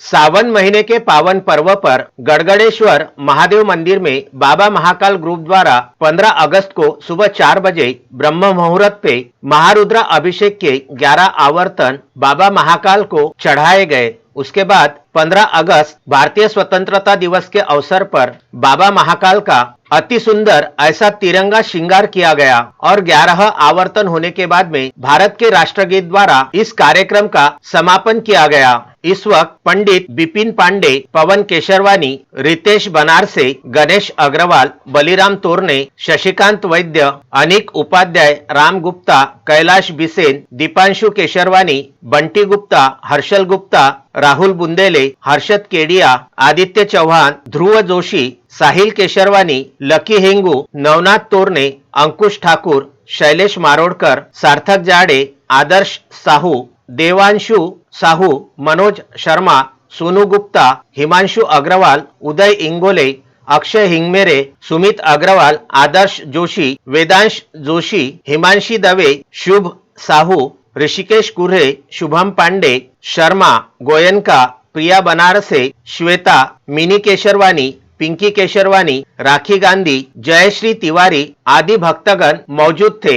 सावन महीने के पावन पर्व पर गड़गड़ेश्वर महादेव मंदिर में बाबा महाकाल ग्रुप द्वारा 15 अगस्त को सुबह चार बजे ब्रह्म मुहूर्त पे महारुद्रा अभिषेक के 11 आवर्तन बाबा महाकाल को चढ़ाए गए। उसके बाद 15 अगस्त भारतीय स्वतंत्रता दिवस के अवसर पर बाबा महाकाल का अति सुंदर ऐसा तिरंगा श्रृंगार किया गया और 11 आवर्तन होने के बाद में भारत के राष्ट्रगीत द्वारा इस कार्यक्रम का समापन किया गया। इस्वक पंडित बिपिन पांडे पवन केशरवानी रितेश बनारसे गणेश अग्रवाल बलिराम तोरणे शशिकांत वैद्य अनिक उपाध्याय राम गुप्ता कैलाश बिसेन दीपांशु केशरवानी बंटी गुप्ता हर्षल गुप्ता राहुल बुंदेले हर्षद केडिया आदित्य चव्हाण ध्रुव जोशी साहिल केशरवानी लकी हेंगू नवनाथ तोरणे अंकुश ठाकूर शैलेश मारोडकर सार्थक जाडे आदर्श साहू देवांशू साहू, मनोज शर्मा, सोनू गुप्ता, हिमांशु अग्रवाल, उदय इंगोले, अक्षय हिंगमेरे, सुमित अग्रवाल, आदर्श जोशी, वेदांश जोशी, हिमांशी दवे, शुभ साहू, ऋषिकेश कुर्हे शुभम पांडे, शर्मा, गोयनका, प्रिया बनारसे, श्वेता, मिनी केशरवानी, पिंकी केशरवानी, राखी गांधी, जयश्री तिवारी आदि भक्तगण मौजूद थे।